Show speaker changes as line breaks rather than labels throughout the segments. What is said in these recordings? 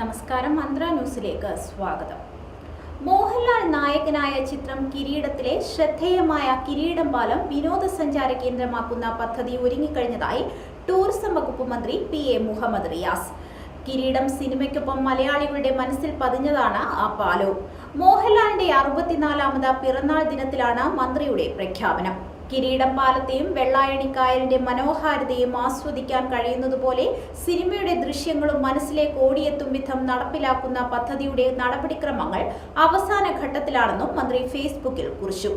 നമസ്കാരം മന്ത്ര ന്യൂസിലേക്ക് സ്വാഗതം. മോഹൻലാൽ നായകനായ ചിത്രം കിരീടത്തിലെ ശ്രദ്ധേയമായ കിരീടം പാലം വിനോദസഞ്ചാര കേന്ദ്രമാക്കുന്ന പദ്ധതി ഒരുങ്ങിക്കഴിഞ്ഞതായി ടൂറിസം വകുപ്പ് മന്ത്രി പി എ മുഹമ്മദ് റിയാസ്. കിരീടം സിനിമയ്ക്കൊപ്പം മലയാളികളുടെ മനസ്സിൽ പതിഞ്ഞതാണ് ആ പാലവും മോഹൻലാലിന്റെ അറുപത്തിനാലാമത് പിറന്നാൾ ദിനത്തിലാണ് മന്ത്രിയുടെ പ്രഖ്യാപനം. കിരീടം പാലത്തെയും വെള്ളായണിക്കായലിന്റെ മനോഹാരിതയും ആസ്വദിക്കാൻ കഴിയുന്നതുപോലെ സിനിമയുടെ ദൃശ്യങ്ങളും മനസ്സിലേക്ക് ഓടിയെത്തും വിധം നടപ്പിലാക്കുന്ന പദ്ധതിയുടെ നടപടിക്രമങ്ങൾ അവസാന ഘട്ടത്തിലാണെന്നും മന്ത്രി ഫേസ്ബുക്കിൽ കുറിച്ചു.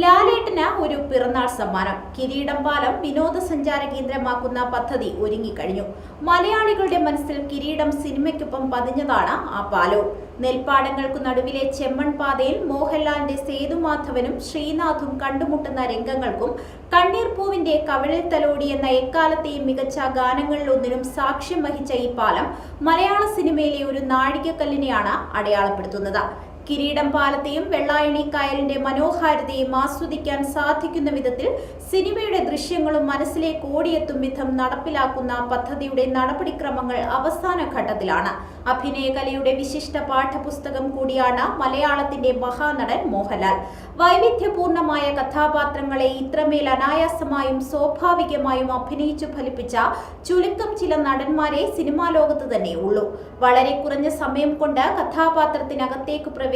ലാലേട്ടന് ഒരു പിറന്നാൾ സമ്മാനം. കിരീടം പാലം വിനോദസഞ്ചാര കേന്ദ്രമാക്കുന്ന പദ്ധതി ഒരുങ്ങിക്കഴിഞ്ഞു. മലയാളികളുടെ മനസ്സിൽ കിരീടം സിനിമയ്ക്കൊപ്പം പതിഞ്ഞതാണ് ആ പാലവും. നെൽപ്പാടങ്ങൾക്കു നടുവിലെ ചെമ്മൺ പാതയിൽ മോഹൻലാലിന്റെ സേതുമാധവനും ശ്രീനാഥും കണ്ടുമുട്ടുന്ന രംഗങ്ങൾക്കും കണ്ണീർ പൂവിന്റെ കവിളിൽ തലോടി എന്ന എക്കാലത്തെയും മികച്ച ഗാനങ്ങളിലൊന്നിനും സാക്ഷ്യം വഹിച്ച ഈ പാലം മലയാള സിനിമയിലെ ഒരു നാഴികക്കല്ലിനെയാണ് അടയാളപ്പെടുത്തുന്നത്. കിരീടം പാലത്തെയും വെള്ളായണി കായലിന്റെ മനോഹാരിതയും ആസ്വദിക്കാൻ സാധിക്കുന്ന വിധത്തിൽ സിനിമയുടെ ദൃശ്യങ്ങളും മനസ്സിലേക്ക് ഓടിയെത്തും വിധം നടപ്പിലാക്കുന്ന പദ്ധതിയുടെ നടപടിക്രമങ്ങൾ അവസാന ഘട്ടത്തിലാണ്. അഭിനയകലയുടെ വിശിഷ്ട പാഠപുസ്തകം കൂടിയാണ് മലയാളത്തിന്റെ മഹാനടൻ മോഹൻലാൽ. വൈവിധ്യപൂർണമായ കഥാപാത്രങ്ങളെ ഇത്രമേൽ അനായാസമായും സ്വാഭാവികമായും അഭിനയിച്ചു ഫലിപ്പിച്ച ചുരുക്കം ചില നടന്മാരെ സിനിമാ ലോകത്ത് തന്നെ ഉള്ളൂ. വളരെ കുറഞ്ഞ സമയം കൊണ്ട് കഥാപാത്രത്തിനകത്തേക്ക് പ്രവേശിച്ച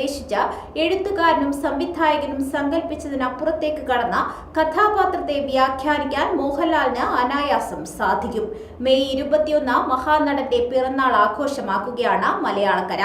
എഴുത്തുകാരനും സംവിധായകനും സങ്കല്പിച്ചതിനപ്പുറത്തേക്ക് കടന്ന കഥാപാത്രത്തെ വ്യാഖ്യാനിക്കാൻ മോഹൻലാലിന് അനായാസം സാധിക്കും. മെയ് ഇരുപത്തിയൊന്ന് മഹാനടന്റെ പിറന്നാൾ ആഘോഷമാക്കുകയാണ് മലയാളക്കര.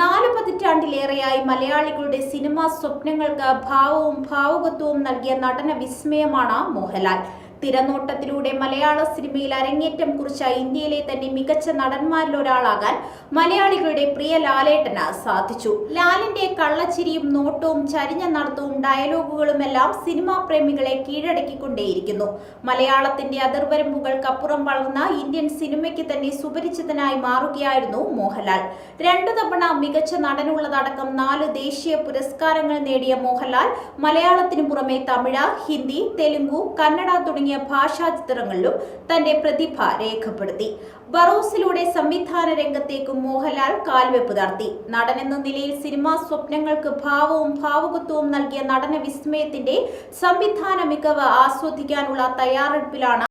നാല് പതിറ്റാണ്ടിലേറെയായി മലയാളികളുടെ സിനിമാ സ്വപ്നങ്ങൾക്ക് ഭാവവും ഭാവുകത്വവും നൽകിയ നടന വിസ്മയമാണ് മോഹൻലാൽ. തിരനോട്ടത്തിലൂടെ മലയാള സിനിമയിൽ അരങ്ങേറ്റം കുറിച്ച ഇന്ത്യയിലെ തന്നെ മികച്ച നടന്മാരിൽ ഒരാളാകാൻ മലയാളികളുടെ പ്രിയ ലാലേട്ടന് സാധിച്ചു. ലാലിന്റെ കള്ളച്ചിരിയും നോട്ടവും ചരിഞ്ഞ നടത്തവും ഡയലോഗുകളുമെല്ലാം സിനിമാ പ്രേമികളെ കീഴടക്കിക്കൊണ്ടേയിരിക്കുന്നു. മലയാളത്തിന്റെ അതിർവരമ്പുകൾക്കപ്പുറം വളർന്ന ഇന്ത്യൻ സിനിമയ്ക്ക് തന്നെ സുപരിചിതനായി മാറുകയായിരുന്നു മോഹൻലാൽ. രണ്ടു തവണ മികച്ച നടനുള്ളതടക്കം നാല് ദേശീയ പുരസ്കാരങ്ങൾ നേടിയ മോഹൻലാൽ മലയാളത്തിനു പുറമെ തമിഴ് ഹിന്ദി തെലുങ്കു കന്നഡ തുടങ്ങിയ ഭാഷാ ചിത്രങ്ങളിലും തന്റെ പ്രതിഭ രേഖപ്പെടുത്തി. ബറോസിലൂടെ സംവിധാന രംഗത്തേക്കും മോഹൻലാൽ കാൽവെപ്പ് നടത്തി നടനെന്ന നിലയിൽ സിനിമാ സ്വപ്നങ്ങൾക്ക് ഭാവവും ഭാവുകത്വവും നൽകിയ നടന വിസ്മയത്തിന്റെ സംവിധാന മികവ് ആസ്വദിക്കാനുള്ള തയ്യാറെടുപ്പിലാണ്